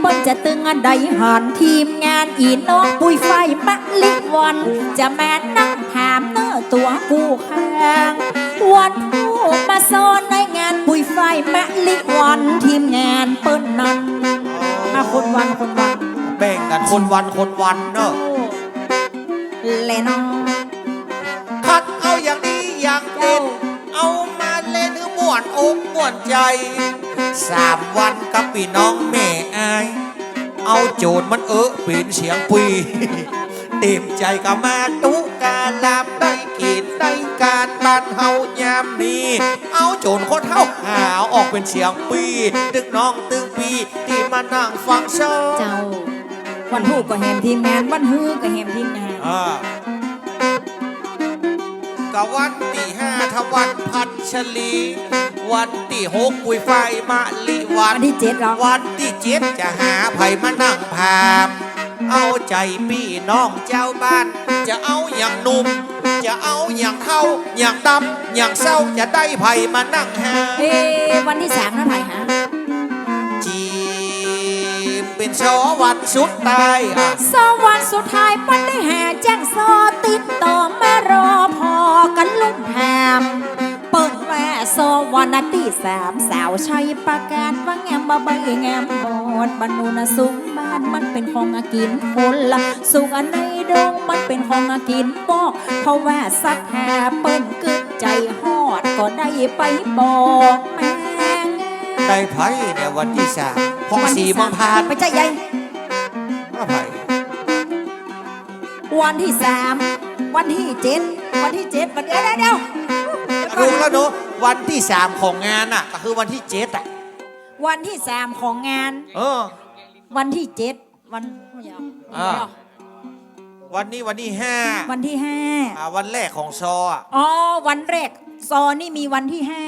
เปิ้นจะตึงอันใดหันทีมงานอีน้องปุยไฟมะลิวัน จะแม่นั่งถามเนื้อตัวกูข้างวันผู้มาซ้อนในงานปุยไฟมะลิวันทีมงานเปิ้นนั้นมาคนวันคนวันแบ่งกันคนวันคนวันเนอะเลนองคัดเอาอย่างนี้อย่างเด่น วนอกม่วนใจ สามวันกับพี่น้องแม่อาย เอาโจทย์มันเออเป็นเสียงปีเต็มใจกับมาตุกาลามได้กินได้การบ้านเฮายามนี้ เอาโจรโคตรเฮาหาวออกเป็นเสียงปีตึกน้องตึกปีที่มานั่งฟังโชว์เจ้าวันผู้ก็แหมทีมงานวันฮือก็แหมทีมงานอ่า กับวันที่ห้าทวันพันชลี วันที่หกปุยไฟมะลิวัวันน ที่เจ็ดเหรอวันที่เจ็ดจะหาไผ่มานั่งพาม เอาใจพี่น้องเจ้าบ้าน จะเอาอย่างหนุ่ม จะเอาอย่างเท่า อย่างดำอย่างเศร้าจะได้ไผ่มานั่งหา เอ๊ะวันที่สามนั่นไผ่ฮะจี มเป็นชอวันสุดตายอะสวันสุดท้ายปันได้แห่แจ้งซอติดต่อแม่รอพอกันลุ่มแหมเปิดแว่สวันนาทีสามสาวชัยประกาศว่าแงมมาใบแงมบดบรรนุนสุงบ้านมันเป็นของอากินคนละสุกอันในดงมันเป็นของอากินบอกเพราะว่าสักแห่เปิ้นกึกใจฮอดก็ได้ไปบอกแม่งได้ไผ่เนี่ยวันที่สาม ห้องวันสีที่มังพานไปใจใหญ่มาไผ่วันที่สามวันที่เจ็ดวันที่เจ็ดวันเดียวเดี๋ยวเดี๋ยวรู้แล้วเนอะวันที่สามของงานอะ ก็คือวันที่เจ็ดอะวันที่สามของงาน เออ วันที่เจ็ดวันอ่าวันนี้วันที่ห้าวันที่ห้าอ่าวันแรกของซออะอ๋อวันแรกซอนี่มีวันที่ห้า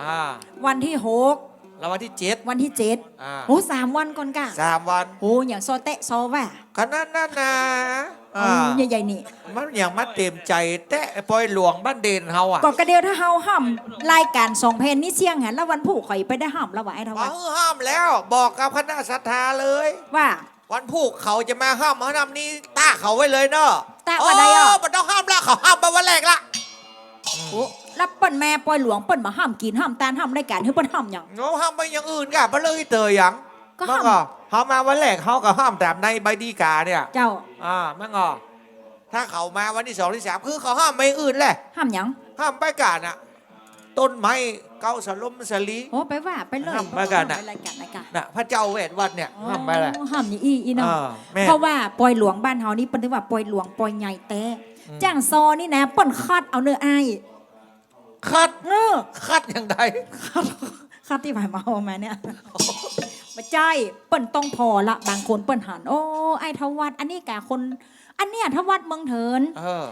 อ่าวันที่หก แล้ววันที่เจ็ดวันที่เจ็ดอ่าโอ้สามวันก่อนกะสามวันโอ้อย่างซอเตะซอว่าก็นั่นนั่นนะอ่าเอาใหญ่ๆนี่ มันอย่างมาเต็มใจ แตะปล่อยหลวงบ้านเด่นเฮาอะก็กระเดียวถ้าเฮาห้ามรายการสองเพนนี่เสี่ยงหันแล้ววันผู้ข่อยไปได้ห้ามแล้วว่าไอ้ทมาว่าห้ามแล้วบอกกับคณะศรัทธาเลย ว่า วันพูกเขาจะมาห้ามเขานำนี้ตาเขาไว้เลยเนอะตาว่าใดอะโมันต้องห้ามละเขาห้ามมาวันแรกละโอ้ แล้วเปิ้นแม่ปล่อยหลวงเปิ้นมาห้ามกินห้ามตานห้ามรายการให้เปิ้นห้ามหยัง โน้ห้ามไปอย่างอื่นกะไปเลยเตยหยังก็มั่ห้ามงอะเขามาวันแรกเขาก็ห้ามตามในใบดีกาเนี่ย เจ้าอ่ามั่งอะถ้าเขามาวันที่สองที่สามคือเขาห้ามไม่อื่นแหละ ห้ามหยังห้ามไปกาน่ะ ต้นไม้เกาสลมสลี โอ้ไปว่าไปเลยห้ามไปกันน่ะไปรายการรายการน่ะพระเจ้าเวทวัดเนี่ยห้ามไปเลยอ๋อห้ามนี่อีอีเนาะ อ่าแม่ เพราะว่าปล่อยหลวงบ้านเฮานี่เปิ้นถือว่าปล่อยหลวงปล่อยใหญ่แต่อืม จ้างซอนี่นะเปิ้นคัดเอาเนื้ออ้าย คัดเออคัดอย่างใดคัดที่ผ่านมาเอามาเนี่ยมาใจายเปิ้นต้องพอละบางคนเปิ้นหันโอ้ไอ้ทวัดอันนี้กะคน อันเนี้ยทวัดเมืองเถินเออ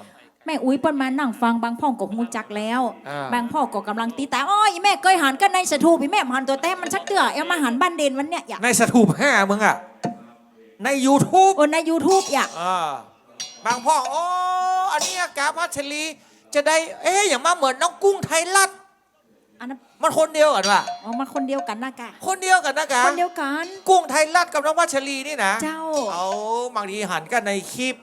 แม่อุ้ยเปิ้นมานั่งฟังบางพ่องก็ฮู้จักแล้วอ่าบางพ่อก็กำลังตีตาอ้อยแม่เคยหันกันในสถูปอีแม่หันตัวแต้มมันชักเตื้อเอามาหันบ้านเด่นวันเนี้ยอยากในสถูปห้ามึงอะใน YouTube โอ้ใน YouTube อยากอ่าบางพ่อโอ้อันเนี้ยกาพัชรี จะได้ เอ๊ะอย่างมาเหมือนน้องกุ้งไทยรัฐอันนั้นมันคนเดียวกันว่ะอ๋อมันคนเดียวกันนะกะ คนเดียวกันนะกะคนเดียวกัน กุ้งไทยรัฐกับน้องพัชรีนี่นะเจ้าเอาบางทีหันกันในคลิป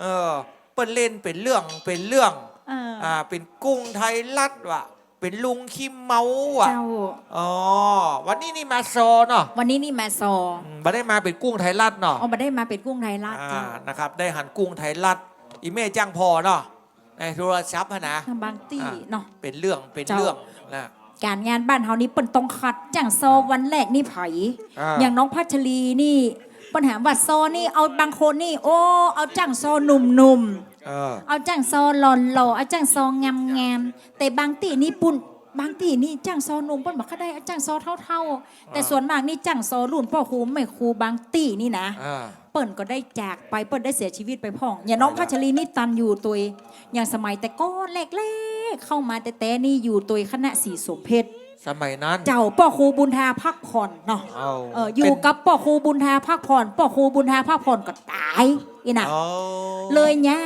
เออเปิ้นเล่นเป็นเรื่องเป็นเรื่องเอออ่าเป็นกุ้งไทยรัฐว่ะเป็นลุงคิมเมาว่ะเจ้าอ๋อวันนี้นี่มาโซเนาะวันนี้นี่แม่ซออืมไม่ได้มาเป็นกุ้งไทยรัฐเนาะเอามาได้มาเป็นกุ้งไทยราชอ่าเจ้านะครับ ได้หันกุ้งไทยรัฐอีเม่จ้างพอเนาะ ในโทรศัพท์อะนะทางบางตีอ่าเนาะ เป็นเรื่องเป็นเจ้าเรื่องนะการงานบ้านเฮานี่เปิ้นต้องคัดจ้างซอวันแรกนี่ไผ อ่า อย่างน้องพัชรีนี่ปัญหาว่าซอนี่เอาบางคนนี่โอ้เอาจ้างซอหนุ่มๆ เออ เอาจ้างซอหล่อนหล่อเอาจ้างซองามงามๆแต่บางตีนี่ปุ่นบางตีนี่จ้างซอหนุ่มเปิ้นบอกเขาได้เอาจ้างซอเท่าๆ แต่ส่วนมากนี่จ้างซอรุ่นพ่อครูไม่ครูบางตีนี่นะ อ่า เปิ้นก็ได้จากไปเปิ้นได้เสียชีวิตไปพ่อง อย่างน้องพัชรีนี่ตันอยู่ตัวเองอย่างสมัยแต่ก้อนแรกๆเข้ามาแต่แต่นี่อยู่ตัวคณะสีสมเพชรสมัยนั้น เจ้าพ่อครูบุญทาพักผ่อนเนาะเอาเอออยู่กับพ่อครูบุญทาพักผ่อนพ่อครูบุญทาพักผ่อนก็ตายอีน่ะเอาเลยย้า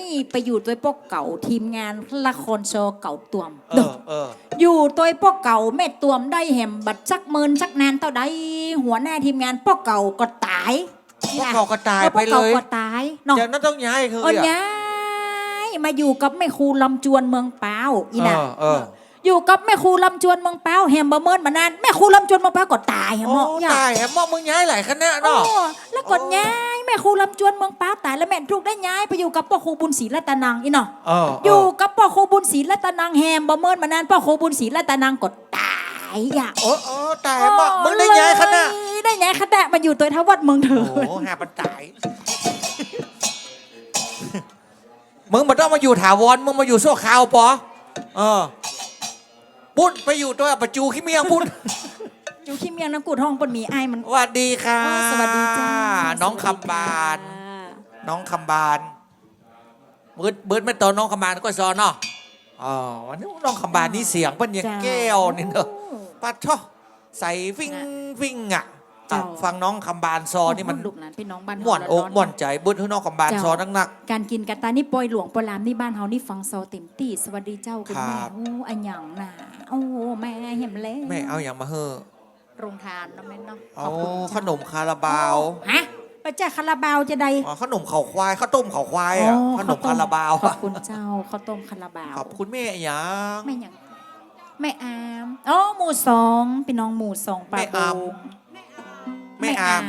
ยไปอยู่ตัวพวกเก่าทีมงานละครโชว์เก่าตวมเอเด้ออเอออยู่ตัวพวกเก่าแม่ตวมได้แหมบัดจักเมินจักนานเท่าใดหัวหน้าทีมงานพวกเก่าก็ตาย พวกเขาก็ตายออไปพวกเลเก่ายก็ตายเนาะจากนั้นต้องย้ายคือเอออะย้ายมาอยู่กับแม่ครูลำจวนเมืองเปาอีเอน่ะอเอออยู่กับแม่ครูลำจวนเมืองเปาแฮมเบอร์เมินมานานแม่ครูลำจวนเมืองเปาก็ตายแฮมโอ้เนาะอย่าตายแฮมมอมึงย้ายหลายคณะโอ้เนาะแล้วกดย้ายแม่ครูลำจวนเมืองเปาตายแล้วแม่ถูกได้ย้ายไปอยู่กับพ่อครูบุญศรีรัตนังอีเนาะเอออเยู่กับพ่อครูบุญศรีรัตนังแฮมเบอร์เมินมานานพ่อครูบุญศรีรัตนังก็ตาย อะโอ้โอ้ตายแฮมมอมึงได้ย้ายคณะเลยได้ย้ายคณะมาอยู่ตัวทวัดเมืองเถิโอ้ดโหหาปันตายมึงมาต้องมาอยู่ถาวรมึงมาอยู่โซ่ขาวปอเออปุ้นไปอยู่ตัวประจูขี้เมียงปุ้นอยู่ขี้เมียงน้ำกูดห้องปนหมีไอ้ายมันสวัสดีค่ะ สวัสดีจ้าน้องคำบาน น้องคำบานเบิดเบิดไม่ตอนน้องคำบานก็ซอนเนาะอ๋อวันนี้น้องคำบานนี่เสียงเป็นอย่างแก้วนี่เนอะ ปัดช่อใส่วิ่งวิ่งอะอะ ฟังน้องคำบานซอนี่มันลูกหลานพี่น้องบ้านม่วนอกเฮาม่วนใจเบิดให้น้องคำบานซอนักนักการกินกะตานี่ปอยหลวงปอยลามนี่บ้านเฮานี่ฟังโซเต็มที่สวัสดีเจ้าคุณแม่ครับโอ้อันหยังน่ะโอ้แม่เห็นแล้วๆแม่เอาอย่างมาเฮ้อโรงทานเนาะแม่เนาะเอาขอบคุณขนมคาราบาวฮะไปแจกคาราบาวจะใดอ๋อขนมเขาควายข้าวต้มเขาควายอะอ๋อขนมคาราบาวขออะบคุณเจ้าข้าวต้มคาราบาวขอบคุณแม่อย่าง แม่หยัง แม่อามอ๋อหมู่สองพี่น้องหมู่สองปาแม่โบอาม งแม่อาม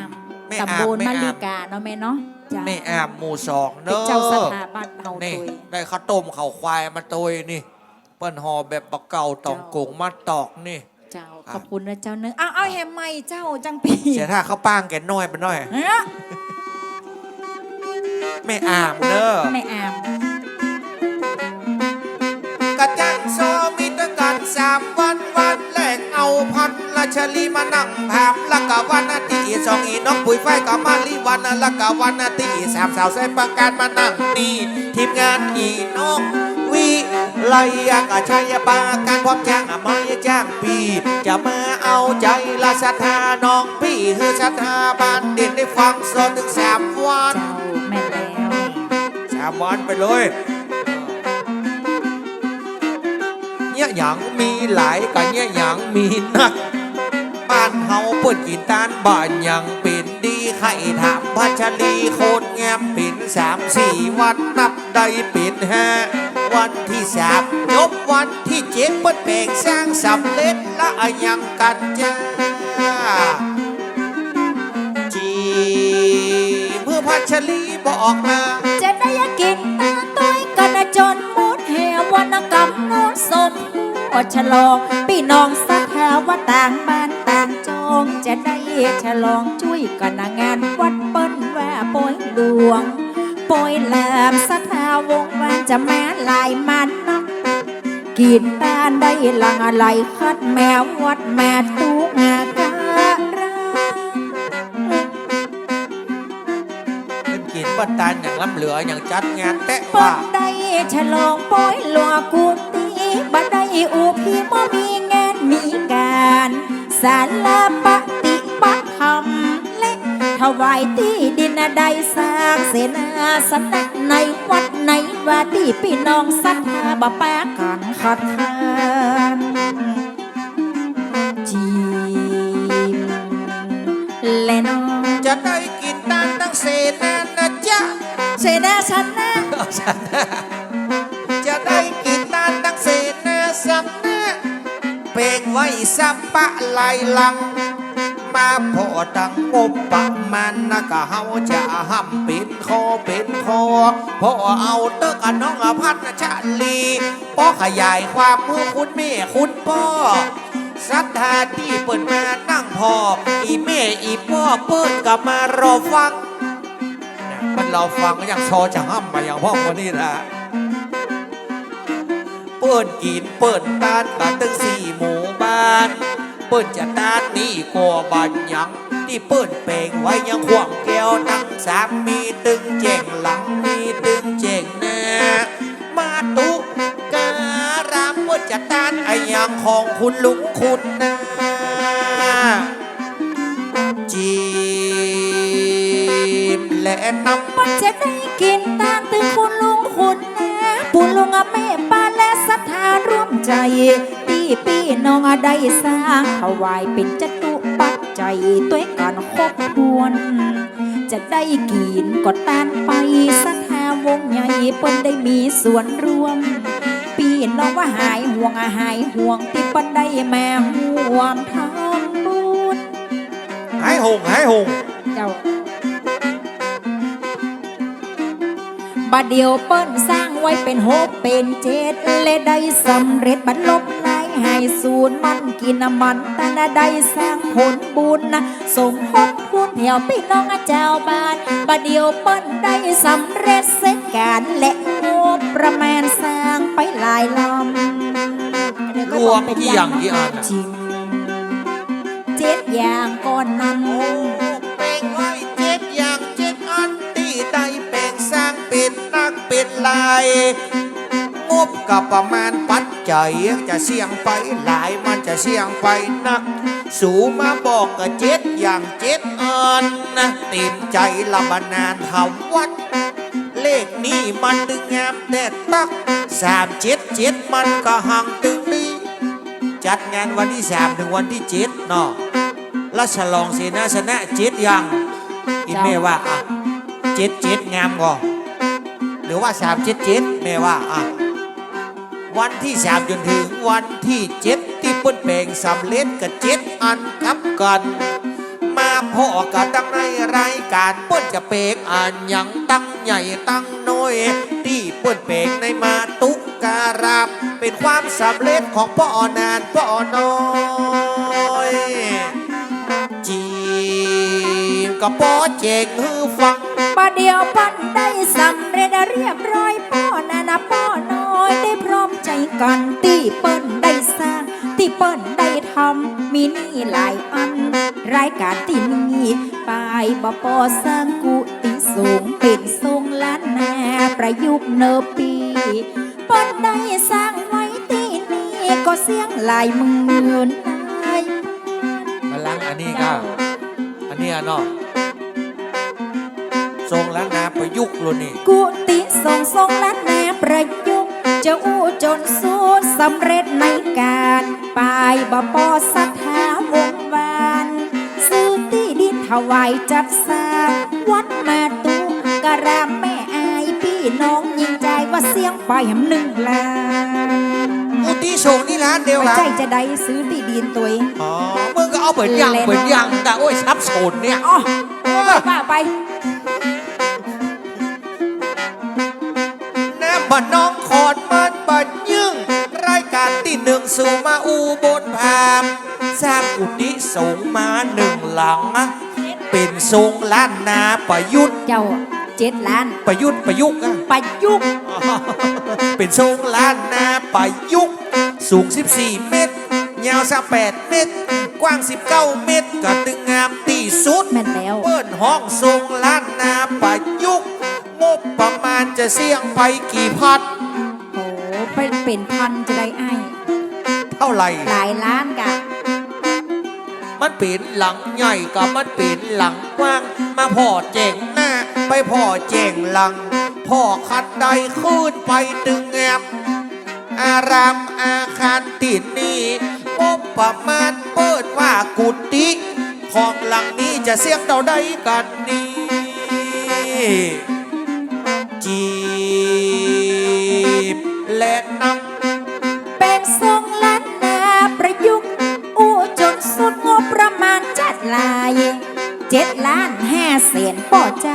แม่อามตำบลแม่มาอามริกาเนาะแม่เนาะจ้าแม่แอมหมู่สองเนเป็นอะเจ้าสถาบันเฮานี่ตุย ได้ข้าวต้มข้าวควายมาตุยนี่ เปิ้นห่อแบบปลาเก่าตองกงมาตอกนี่ เจ้าอะขอบคุณนะเจ้าเนื้อเอาเอาแฮมไม่เจ้าจังปีเสียท่าข้าวป้างแกน้อยไปหน่อยเอ้อแม่อามเนอะแม่อาม กระจังโซมีามวันวันแรกเอาพันละชลีมานั่งแผมละกะวันนาทีสองอีน้องปุ๋ยไฟกับมาลีวันละกะวันนาทีสามสาวใส่ประกันมานั่งนี่ทีมงานอีน้องวิไลยากะชัยปาการพร้อมจ้างม่จ้างปี จะมาเอาใจละศรัทธาน้องพี่คือศรัทธาบ้านเด่นได้ฟังโซถึงสามวันเจ้าแม่แล้วสามวันไปเลย เนี่ยหยังมีหลายกันเนี่ยหยังมีนักบ้านเฮาเปิดกินตานบ้านยังเป็นดีใครถามพัชรีโคตรแงมเป็นสามสี่วันนับได้เป็นห้าวันที่สามจบวันที่เจ็ดเปิดเพลงสร้างสำเร็จละยังกันจ้าจีเมื่อพัชรีบอกมาจะได้ยกินตาต้อยกันะจนมุด แหวรรณกรรมโนนสมอดฉลองพี่น้องสัทธาว่าต่างบ้านต่างจองจะได้ฉลองช่วยกันงานวัดเปิ้นแว่าปอยหลวงป่อยแหลมสัทธาวงวานจะแม่ลายมันนาะกินตานได้ลังอะไรคัดแมววัดแม่ตุกงา เป็นกินบัตตานอย่างล้ำเหลืออย่างจัดงานแตะเปิ้ว่านได้ฉลองปอยหลวงกุฏิบัดได้อุพี่บ่มีงานมีการสารปฏิบัติธรรมและถวายที่ดินได้สร้างเสนาสนะในวัดในว่าที่พี่น้องศรัทธาบ่แปกกันขัดขานจีมและน้อง จะได้กินตานตั้งเสนานะจ๊ะเสนาสนะจะได้กินตานตั้งเสนาสัมนะเปลงไว้สับปะไหลลัง มาพอดังงบปะมาณนะก็เฮาจะห้ำเป็นคอเป็นคอพอเอาเตอกันน้องอพัฒนชาลีพอขยายความเมื่อคุณแม่คุณพ่อศรัทธาที่เปิดมานั่งพออีแม่อีพ่อเปิดก็มารอฟัง เราฟังยังชอจะห้ำมาอย่างพ่อคนนี้นะเปิดกินเปิดตานกันตั้งสี่หมู่บ้าน เปิดจะตานนี่ก็บันยังที่เปิดเปลงไว้ยังขวางแก้วตั้งสามมีตึงเจงหลังมีตึงเจงหน้ามาตุกการามเปิดจะตานไอยังของคุณลุงคุณนาจี และน้ำมันจะได้กินตาตึงคุณลุงคุณนะผู้ลงแม่ป้าและศรัทธาร่วมใจตีปีน้องได้สร้างถวายเป็นจตุปัจจัยตัวการครบทวนจะได้กินก็ตานไปศรัทธาวงใหญ่เปิ้นได้มีส่วนร่วม ปีน้องว่าหายห่วงหายห่วงที่เปิ้นได้แม่ห่วงทำบุญหายหงหายหงเจ้า บาดเดียวเปิ้นสร้างไว้เป็นหกเป็นเจ็ดและได้สำเร็จบรรลบนายให้ศูนย์มันกินน้ำมันแต่น่ะได้สร้างผลบุญนะสมทบทุนเหี่ยวพี่น้องเจ้าบ้านบาดเดียวเปิ้นได้สำเร็จเสร็จการและงบประมาณสร้างไปหลายลำรวมกี่อย่างกี่อันอะจริงเจ็ดอย่างก่อนนั้น งบกับประมาณปัจจัยจะเสี่ยงไปหลายมันจะเสี่ยงไปนัก สูมาบอกกับเจ็ดอย่างเจ็ดเอันนะเต็มใจละบานานทำวัด เลขนี้มันดึงงามแต่ตักสามเจ็ดเจ็ดมันก็ห่างตึงนี้จัดงานวันที่สามถึงวันที่เจ็ดเนาะแล้วฉลองเสนาชนะเจ็ดยังอินแม่ว่าอะเจ็ดเจ็ดงามก่อ รือว่าสามเจ็ดเจ็ดแม่ว่าอะวันที่สามจนถึงวันที่เจ็ดที่เปิ้นแปลงสำเร็จกับเจ็ดอันกับกัน มาพ่อกันตั้งในรายการเปิ้นจะเปกอ่านยังตั้งใหญ่ตั้งน้อย ที่เปิ้นเปกในมาตุการามเป็นความสำเร็จของพ่อนานพ่อน้อย ก็ป้อเจงฮือฟังประเดียวปันได้สำเร็จเรียบร้อยพ่อนานะพ่อน้อยได้พร้อมใจกันตีเปิ้นได้สร้างที่เปิ้นได้ทำมีนี่หลายอัน รายการที่นี่ปายบปอสร้างกุติสูงเป็นทรงล้านนาประยุกต์เนปีเปิ้นได้สร้างไว้ที่นี่ก็เสียงหลายหมื่นนายมาลังอันนี้ก็อันนี้อะเนาะ ทรงแล้วนาประยุกต์เลยนี่กุฏิทรงทรงและแนวประยุกต์จะอู้จนสูดสำเร็จในการปลายบปอสัทธาวงวานซื้อที่ดินถวายจัดสร้างวัดมาตุกะรามแม่อายพี่น้องยิงใจว่าเสียงไปหำหนึ่งล้านอุติส่งนี่ร้านเดียวไปละใจจะได้ซื้อที่ดินตัวเองอ๋อมึงก็เอาเปิดยังเล่นเปิดยังแต่โอ้ยซับสนเนี่ยอ๋อว่าไป นมบันน้องขอดมันบันยึงรายการที่หนึ่งสู่มาอูบนพามสร้างกุฏิสงฆ์มาหนึ่งหลัง เป็นทรงล้านนาประยุทธ์เจ้าเจ็ดล้านประยุทธ์ประยุกต์อะประยุกต์เป็นทรงล้านนาประยุกต์สูง 14 เมตร ยาวสัก8เมตร กว้าง 19 เมตร ก็ตึงงามตีสุดแม่นแล้ว เปิ้นห้องทรงล้านนาประยุกต์ งบประมาณจะเสี่ยงไปกี่พันโอ้เป็นเป็นพันจะได้ไอ้ายเท่าไหร่ หลายล้านกะมันเป็นหลังใหญ่กับมันเป็นหลังกว้าง มาพ่อเจ๋งหน้า ไปพ่อเจ๋งหลัง พ่อคันใดขึ้นไปตึงแงมอารามอาคารติดนี้งบประมาณเปิดว่ากุฏิของหลังนี้จะเสียงเท่าใดกันนี่ จีบและนเป็นทรงล้านนาประยุกต์อู้จนสุดงบประมาณจัดลายเจ็ดล้านห้าแสนป่อใจ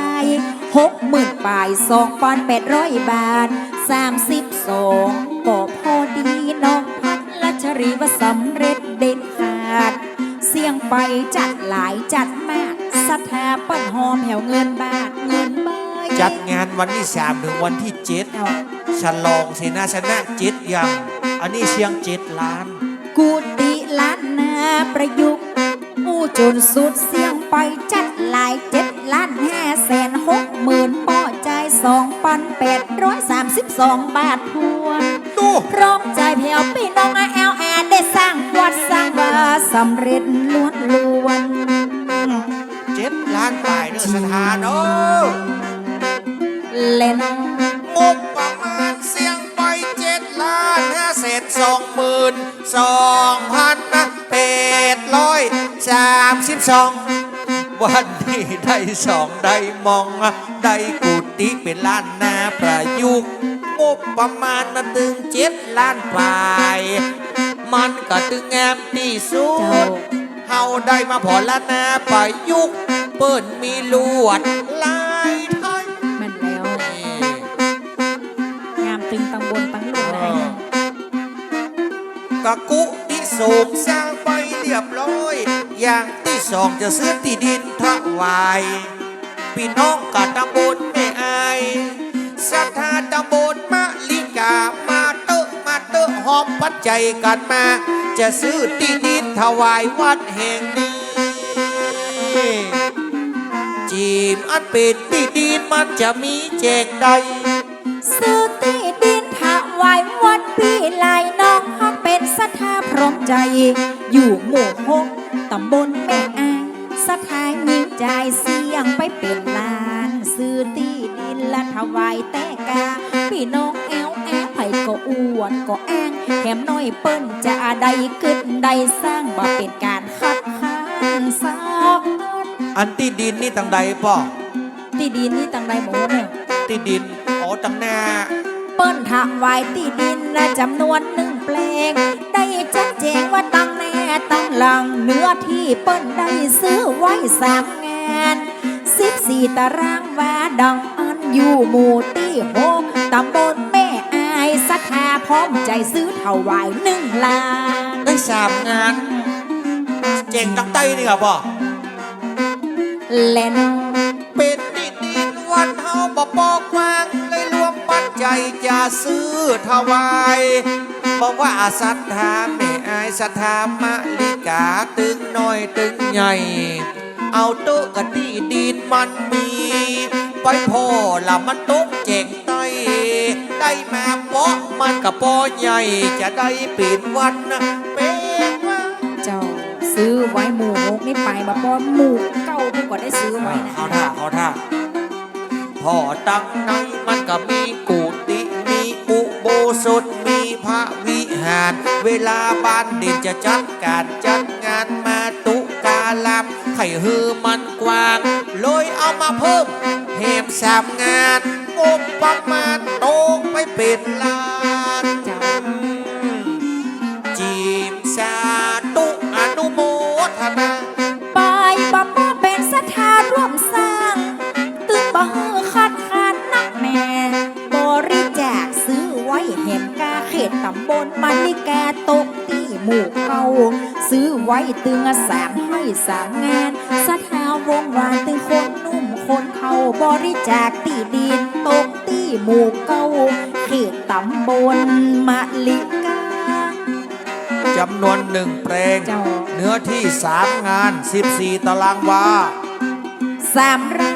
หกหมื่นปลายสองพันแปดร้อยบาทสามสิบสองก็พอดีน้องพัดลัชรีว่าสำเร็จเด็ดขาด เสี่ยงไปจัดหลายจัดมากศรัทธาเปิ้นหอมแถวเงินบาทเงิน จัดงานวันที่สามถึงวันที่เจ็ดเนาะฉลองเสนาชนะเจ็ดอย่างอันนี้เชียงเจ็ดล้านกุฏิล้านนาประยุกต์อู้จนสุดเสียงไปจัดหลายเจ็ดล้านห้าแสนหกหมื่นป้อใจสองพันแปดร้อยสามสิบสองบาททวนดูพร้อมใจเพียวพี่น้องอาแอลแอได้สร้างวัดสร้างวาสำเร็จล้วนล้วนเจ็ดล้านปลายเนื้อสถานเออ เล่นงบประานห้าแสนสองหมื่นสองพันแปดร้อยสามสิบสองวันนี้ได้สองได้มอง ได้กุฏิเป็นล้านนาประยุกต์งบประมาณมาถึงเจ็ดล้านปลาย มันก็ตึงงามที่สุดเฮาได้มาพอละนาประยุกต์เปิ้นมีลวดลาย กะกุที่สูงสร้างไปเรียบร้อย อย่างที่สองจะซื้อที่ดินถวายพี่น้องกะตำบลไม่อายศรัทธาตำบลมะลิกามาเตอะมาเตอะหอมปัจจัยกันมา จะซื้อที่ดินถวายวัดแห่งนี้จีมอันเป็นที่ดินมันจะมีแจกใดซื้อที่ดินถวายวัดพี่ลาย รัทธาพร้อมใจ อยู่หมู่หกตำบลแม่อายศรัทธายิ่งใจเสียงไปเป็นล้าน ซื้อที่ดินและถวายแต่กาพี่น้องแอวแอไผก็อวดก็แองแถมน้อยเปิ้นจะได้กึดได้สร้างบ่เป็นการคัดค้านซอกอันที่ดินนี่ตังใดป่อที่ดินนี่ตังใดหมูเนี่ยที่ดินอ๋อตังหน้าเปิ้นถามไว้ที่ดินนะจำนวนหนึ่งแปล ง ได้จัดแจงว่าตั้งแน่ตั้งหลังเนื้อที่เปิ้นได้ซื้อไว้สามงานสิบสี่ตารางวาดังอันอยู่หมู่ที่หกตำบลแม่อายศรัทธาพร้อมใจซื้อถวายหนึ่งล้านได้สามงาน เจงตังใต้นี่ครับป่อและน้องเป็นที่ดินวัดเฮาบ่ปอกวางเลยรวมปัจจัยจะซื้อถวาย บอกว่าศรัทธาแม่อายศรัทธามะลิกาตึงน้อยตึงใหญ่ เอาโต๊ะกับที่ดินมันมี ไปพอละมันตกเจงไตได้มาเปาะมันกับปอใหญ่จะได้ปิดวันนะเป็นว่าเจ้าซื้อไว้หมู่หกนี่ไปมาพอหมู่เก้าเพิ่งก็ได้ซื้อไว้นะเอาท่าเอาท่าพ่อตั้งในมันก็มีกุฏิมี อุโบสถมีพระวิหาร เวลาบ้านเด่นจะจัดการจัดงานมาตุกาลามไข่ฮือมันกว้างเลยเอามาเพิ่มแถมสามงานงบประมาณโตกไปเป็นล้าน ไว้ตึงสามให้สามงานสถาวงวานตึงคนนุ่มคนเฒ่าบริจาคตีดินตกตีหมู่เก่าเขตตำบลมะลิกาจำนวนหนึ่งแปลง เจ้าเนื้อที่สามงาน 14 ตารางวา สามไร่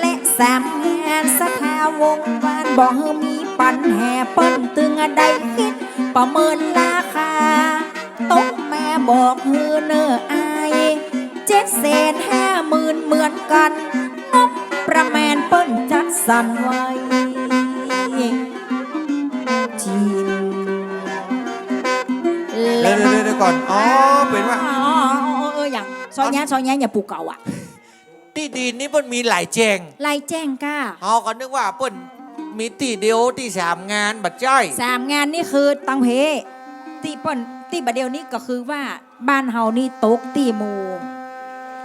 และสามงานสถาวงวานบอกเฮอมีปันแห่เปิ้นตึงได้คิดประเมินราคาตกแม่ บอกเฮอเนออายเจ็ดแสนห้าหมื่นเหมือนกันงบประมาณเปิ้นจัดสรรไว้จีนเดี๋ยวเดี๋ยวเดี๋ยวก่อน อ๋อ เป็นว่าอ๋อเอออย่างซอยแย้ซอยแย้อย่าปลูกเก่าอะ ที่ดินนี่เปิ้นมีหลายแจงไล่แจ้งก้าเขาก็นึกว่าเปิ้นมีที่เดียวที่สามงานบัดใจอยสามงานนี่คือตังเพตีเปิ้น ตีบัดเดียวนี้ก็คือว่าบ้านเฮานี่ตกตีหมู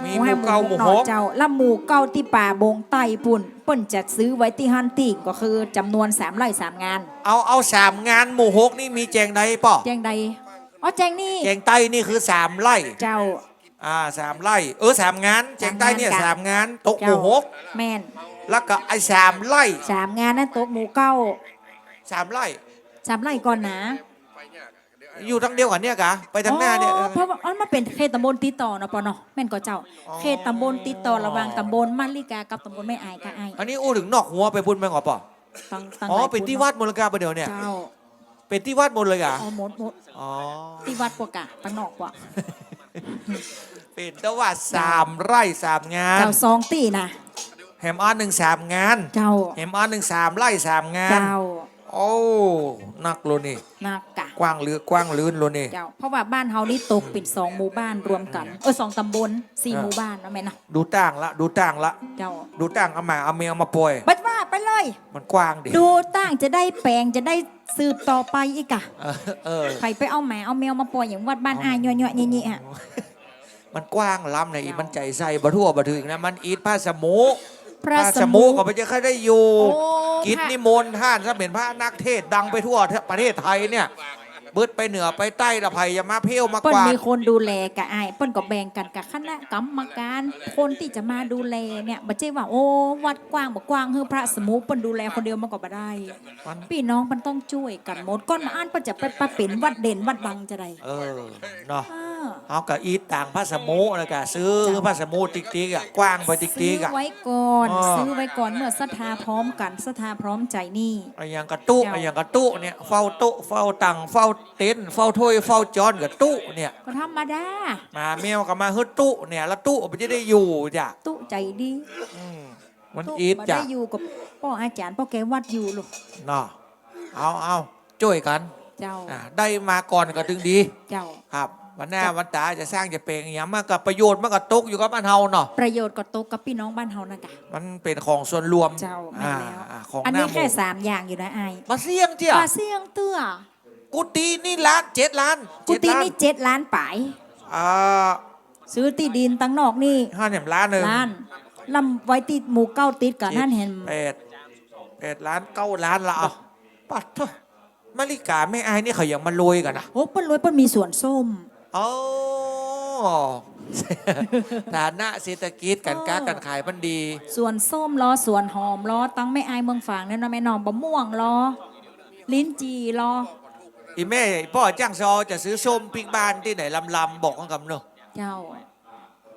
มีหมู่เก่าหมู่หนหอกเจ้าและหมู่เก้าที่ป่าบงไต้ปุ่นเปิ้นจะซื้อไว้ที่ฮันติก็คือจำนวนสามไร่สามงาน เอาเอาสามงานหมู่หกนี่มีแจงใดป่อแจ้งใดอ๋อแจ้งนี่แจงใต้นี่คือสามไร่เจ้าอ่าสามไร่เออสามงานแจงใต้เนี่ยสาสามมงางานนตกหเจ้ามู่หกแม่นแล้วก็ไอ้สามไร่สามงานนั่นตกหมู่เก้าสามไร่สามไร่ก่อนนะ อยู่ทั้งเดียวกันเนี่ยกะไปทางหน้าเนี่ยอ๋อเพราะว่าอ๋อมันเป็นเขตตำบลติดต่อเนาะปอเนาะแม่นก็เจ้า อ๋อ เขตตำบลติดต่อระหว่างตำบลมันลิกากับตำบลแม่อายกะอายอันนี้อู้ถึงนอกหัวไปบุญไปงอป่อตังตังอ๋อ หลายเป็นที่ควัดหมดเลยกาประเดี๋ยวเนี่ย เจ้าเป็นที่วัดหมดเลยกะอ๋อหมดหมดอ๋อ ที่วัดปวกะตังนอกปวกเป็นแต่ว่าสามไร่สามงานเจ้าซองตีนะแฮมออนหนึ่งสามงานเจ้าแฮมออนหนึ่งสามไร่สามงาน เจ้า โอ้นักโลนี่นากะกว้างหรือกว้างลื่นโลนี่เจ้าเพราะว่าบ้านเฮานี่ตกเป็นสองหมู่บ้านรวมกันเออสองตำบลสี่อ่าหมู่บ้านนะแม่นะดูต่างละ ดูต่างละ เจ้าดูต่างเอามาเอาเมียมาปล่อยบัดว่าไปเลย มันกว้างดิดูตั้งจะได้แปลงจะได้สืบต่อไปอีกอะเออเออใครไปเอาหมาเอาแมวมาปล่อยอย่างวัดบ้านอายเยอะๆนี่ๆอะมันกว้างล้ำนะอีมันใจใส่บะทั่วบะถึงนะมันอีทผ้าสมู พระผ้าสสมุมูก็ไปจะค่อยได้อยู่ โอ้กิจพระ นิมนต์ท่านถ้าเป็นพระนักเทศน์ดังไปทั่วประเทศไทยเนี่ยเบิดไปเหนือไปใต้ละภัยอยามาเพี้ยวมาเปิ้กนวาดมีคนดูแลกะอายเปิ้นก็แบ่งกันกับคณะกรรมการคนที่จะมาดูแลเนี่ยบ่ใช่ว่าโอ้วัดกว้างบ่กว้างเฮือพระสมุเปิ้นดูแลคนเดียวมันก็บ่ได้มัน พี่น้องมันต้องช่วยกันหมดก้อนอ่านเปิ้นจะไปประเป็นวัดเด่นวัดดังจะได้เออเนาะอ้า เอากับอีทต่างผ้าสมูแล้วก็ซื้อผ้าสมูติ๊กติ๊กๆอะกว้างไปติ๊กซื้ติ๊อกอะไว้ก่อน อ่า ซื้อไว้ก่อนเมื่อศรัทธาพร้อมกันศรัทธาพร้อมใจนี่ ไอ้อย่างกระตุเจ้าไอ้อย่างกระตุเนี่ยเฝ้าโต๊ะเฝ้าตังเฝ้าเต็นท์เฝ้าถ้วยเฝ้าจอนกับตุเนี่ย ก็ธรรมดา มาแมวก็มาฮึดตุเนี่ยแล้วตุมันจะได้อยู่จ้ะตุใจดีอืมมันตุอีทบ่จ้ะได้อยู่กับพ่ออาจารย์พ่อแกวัดอยู่ลูกเนาะเอาเอาช่วยกันเจ้าอะได้มาก่อนก็ถึงดี เจ้า ครับ วันหน้าวันตาจะสร้างจะเปลงอย่างมากกับประโยชน์มากกับตกอยู่กับบ้านเฮาเนาะประโยชน์ก็ตกกับพี่น้องบ้านเฮานะกะมันเป็นของส่วนรวมเจ้าแม่อ่าแล้วอ่าของอันหนี้น้าหแค่มู่สามอย่างอยู่นะไอายมาเสี่ยงเจียปลาเสี่ยงเตื้อกุฏินี่ล้านเจ็ดล้านกุเจ็ดฏิล้านนี่เจ็ดล้านป่ายอ่าซื้อที่ดินตั้งนอกนี่ห้าเนี่ยล้านหนึ่งล้านลำไว้ติดหมู่เก้าติดกับนั่นเห็นแปดแปดล้านเก้าล้านละอะปัดเถอะมาริกาไม่อายนี่เขายังมาโรยกันนะโอ้เปิ้นรวยเปิ้นมีสวนส้ม โอ้ฐานะเศรษฐกิจกันค้ากันขายมันดีสวนส้มล้อสวนหอมล้อตั้งไม่อายเมืองฝางเนี่ยเนาะแม่น้องบะม่วงล้อลิ้นจีล้ออีแม่พ่อจ้างซอจะซื้อส้มปิ้งบ้านที่ไหนลำลำๆบอกกันกับเนอะเจ้า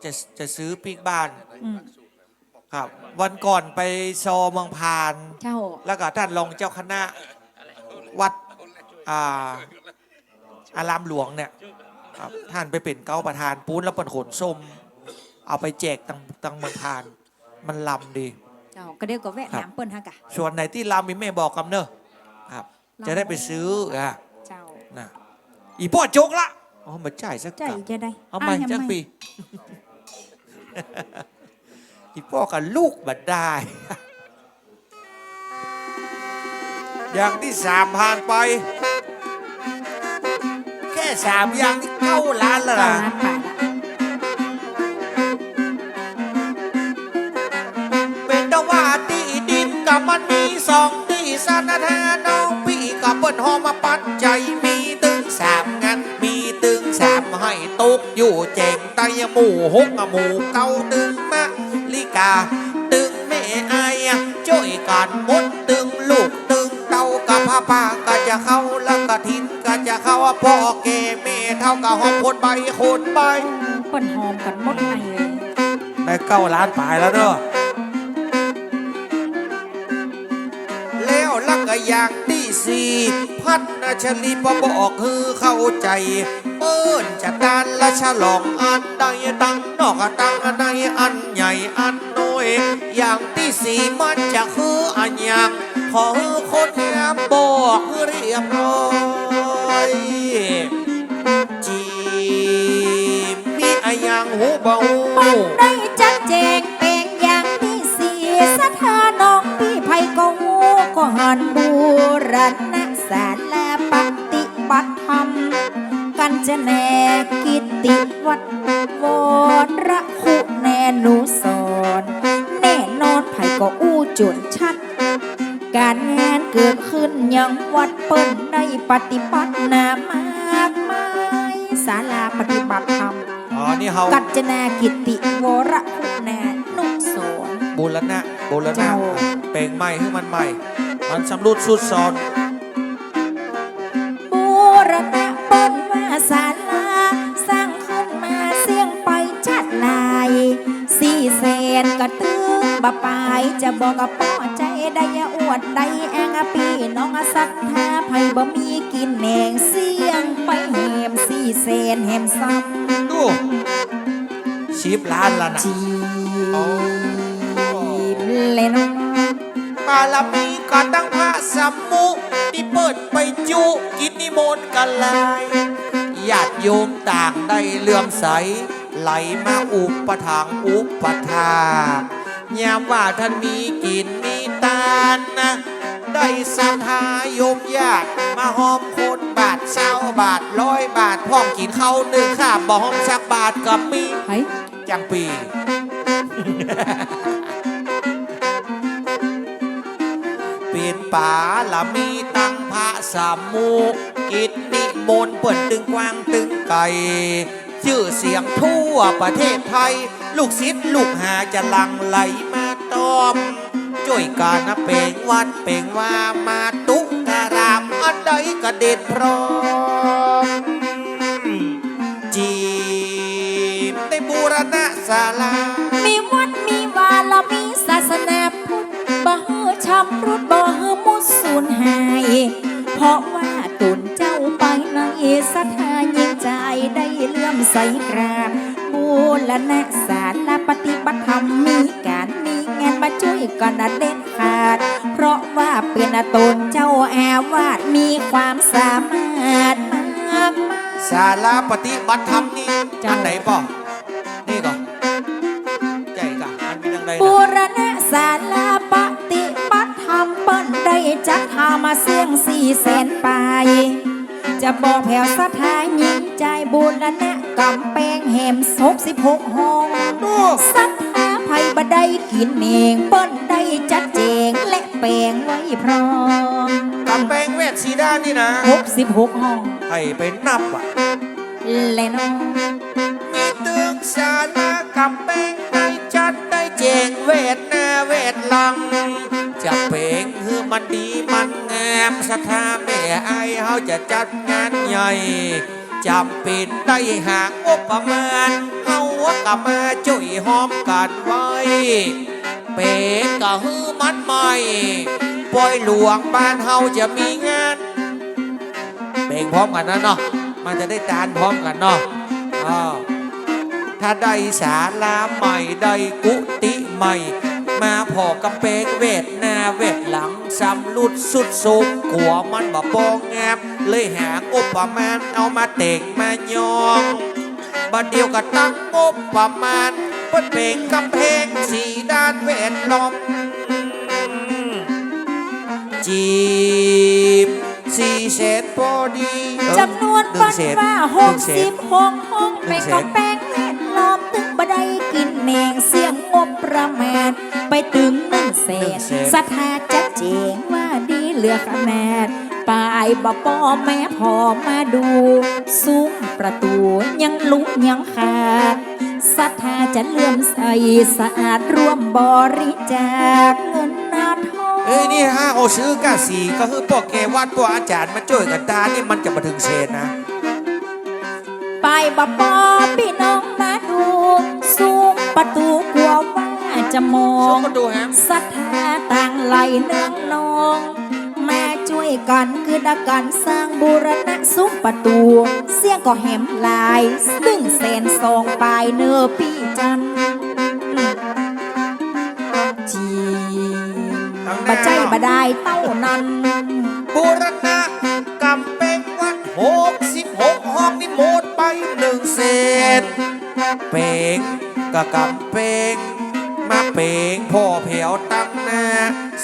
จะจะซื้อปิ้งบ้านอืมครับวันก่อนไปซอเมืองพานเจ้าแล้วก็ท่านรองเจ้าคณะวัดอ่าอารามหลวงเนี่ย ครับท่านไปเป็นเก้าประธานปูนแล้วเปิดขนส้ม เอาไปแจกตังตังเมืองพาน มันลำดี เจ้าก็เดี๋ยวก็แวะครับถามเปิ้นฮะกะ ส่วนไหนที่ลำมีแม่บอกกับเนอะครับจะได้ไปซื้ออะเจ้านะอีพ่อจกละอ๋อมาจ่ายสักใจกับจะได้เอามายังจังไม่ปี อีพ่อกับลูกบัดได้ อย่างที่สามผ่านไปแค่ สามอย่างที่เก้าล้านแล้วเก้าล้านป่ายละเป็นต่ว่าที่ดินกับมันมีสองที่สานาธาน้องพี่กับเปิ้นหอมมาปัดใจมีตึงสามงานมีตึงสามให้ตกอยู่แจงไตหมู่หกหมู่เก้าตึงมะลิกา ตึงแม่ไอายช่วยกันมดตึงลูกากับพ่อป้าก็จะเข้าแล้วก็ทินก็จะเข้าพ่อแกแม่เท่ากับหอมคนใบคนใบเปิ้นหอมกันหมดไอเลยได้เก้าล้านปลายแล้วเด้อแล้วลักก็อย่างที่สี่พัดนาชลีปบอกคือเข้าใจเปิ้นจะดานและฉลองอันใดตั้งนอกตั้งในอันใหญ่อันน้ อย่างที่สี่มันจะคืออันย่างขอให้คนงามบอกเรียบร้อยจีมีอะอย่างหูเบาได้จัดแจงแปลงอย่างที่สี่สถาน้องพี่ไผก็หูก็หันบูรณะศาลาปฏิบัติธรรมกันจะแนกิตติวัดวรคุแนนุส ก็อู้จนชัด การงานเกิดขึ้นยังวัดเปิ้นได้ปฏิบัติหนามากมายศาลาปฏิบัติธรรมอ๋อ นี่เฮากัจจนากิติวรคุณานุสรณ์บูรณะบูรณะเจ้า เปลงใหม่ให้มันใหม่ มันสำรุดสุดซอน บะปายจะบอกกับป้อใจได้อย่าอวดได้แองอะปีน้องอะศรัทธาไผบ่มีกินแหนงเสียงไปแหมสี่แสนแหมซ้ำดูชีบล้านละนะจีโอ้บเลยเนาะบารมีก็ตั้งพระสัมมุตินี่เปิดไปจุกินนิมนต์กันหลายญาติโยมต่างได้เลื่อมใส ไหลมาอุปถังอุปถาก ยามว่าท่านมีกินมีตานนะได้ศรัทธาโยมญาติมาหอมคนบาทเศร้าบาทร้อยบาทพ่อมกินข้าวหนึ่งข้าบอหอมสักบาทกับมีไอ้จังปี เปลี่ยนป่าละมีตั้งพระสามมูกิจนิมนต์เปิดตึงกวางตึงไก่ชื่อเสียงทั่วประเทศไทย ลูกศิษย์ลูกหาจะหลังไหลมาตอมช่วยการนะเป่งวัดเป่งว่ามาตุกการามอันใดก็เด็ดพร้อมจีบได้บูรณะศาลา มีวัดมีวาลมีศาสนาพุทธบ่เฮือชำรุดบ่เฮือมุดสูญหาย เพราะว่าตุนเจ้าไปในศรัทธายิ่งใจได้เลื่อมใสกราบ บูรณะศาลาปฏิบัติธรรมมีการมีงานมาช่วยกันนะเด็ดขาด เพราะว่าเป็นตนเจ้าอาวาสมีความสามารถมากมายศาลาปฏิบัติธรรมนี่จ้ะอันไหนป่อนี่ก่อนใจกะมันมีดังใดบูนะรณะศาลาปฏิบัติธรรมเปิ้นได้จัดทามาเสียงสี่แสนปลายจะบอกแผ่วสถายิงใจบูรณะ กำแพงแหมศกสิบหกห้องดูสัทธาภัยบได้กินเองเปิ้นได้จัดแจงและแปลงไว้พร้อมกำแพงเวทสีด้านนี่นะหกสิบหกห้องให้ไปนับอะและน้องมีตึงศาลากำแพงได้จัดได้แจงเวทหน้าเวทหลัง จะเพลงคือมันดีมันงามสถาแม่ไอายเฮาจะจัดงานใหญ่ จำเป็นได้หางงบประมาณเฮาก็มาช่วยหอมกันไว้ เป็นก็ฮือมันใหม่ปล่อยหลวงบ้านเฮาจะมีงานเบ่งพร้อมกันนะเนาะมันจะได้ตานพร้อมกันเนาะอ้าถ้าได้ศาลาใหม่ได้กุฏิใหม่ มาพอกำแพงเวทหน้าเวทหลังสำลุดสุดสูงกลัวมันบ่ปองแงาม เลยหางบประมาณเอามาเต่งมายองบัดเดียวก็ตั้งงบประมาณเปิดเพลงกำแพงสีด้านเวทล้อมจีบสี่เศษพอดีเออจำนวนหนึ่ปังนเศษว่าหหนึ่กงเศสิษบหกห้องหนึ่ไปงเศษกับแป้งแวดล้อมตึงบไดกินแหนงเสียงงบประมาณไปถึงหนึ่งเศษศรัทธาจัดเจงว่าดีเหลือขนาด ปลายบปอแม่พอมาดู ซุ้มประตูยังลุกยังขาดศรัทธาจะเลื่อมใสสะอาดร่วมบริจาคเงินนาทองเอ้ยนี่ห้าเอาซื้อกาสีก็คือพวกแกวัดพวกอาจารย์มาช่วยกันตานี่มันจะมาถึงเศษนะ ไปบปอพี่น้องมาดูซุ้มประตูกลัวว่าจะมอช่วยงมาดูฮะศรัทธาต่างไหลเนืองนองมาช่วย กันคือดักกันสร้างบูรณะซุ้มประตู เสียงก็แหมลายซึ่งเสนสองปลายเนื้อพี่จันจีบะใจบะได้เต้านั้น บูรณะกำแพงวัดหกสิบหกห้องนี่หมดไปหนึ่งเศษเป่งกับกำแพงมาเป่งพ่อแผวตั้งหน้า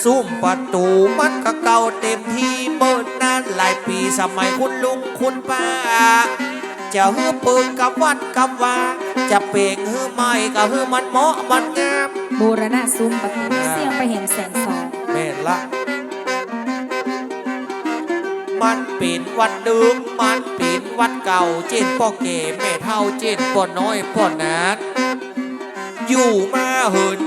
ซุ้มประตูมันก็เก่าเต็มที่เบิดนานหลายปีสมัยคุณลุงคุณป้า จะฮื้อปืนกับวัดกับว่า จะเป่งฮือไม่กับฮือมันเหมาะมันงาม บูรณะซุ้มประตูเสียงไปเห็นแสนสองแม่ละ มันป็นวัดเดิมมันป็นวัดเก่าเจนพ่อเก๋แม่เท่าเจนพ่อน้อยพ่อนาดอยู่มาเหิน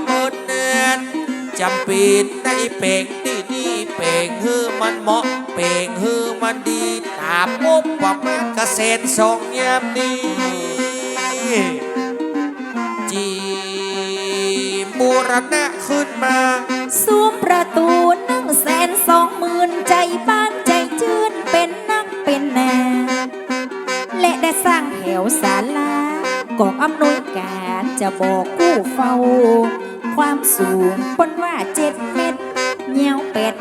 จำป็นได้เป่งที่นี่เป่งฮือมันเหมาะเป่งฮือมันดีตามงบประมาณเกษตรสองยามนี้จีบูรณะขึ้นมาซุ้มประตูหนึ่งแสนสองหมื่นใจบ้านใจจืนเป็นนักเป็นนา และได้สร้างแถวศาลากองอำนวยการจะบอกกู้เฝ้า ความสูงบนว่าเจ็ดเมตรเงี้ยวเป็ด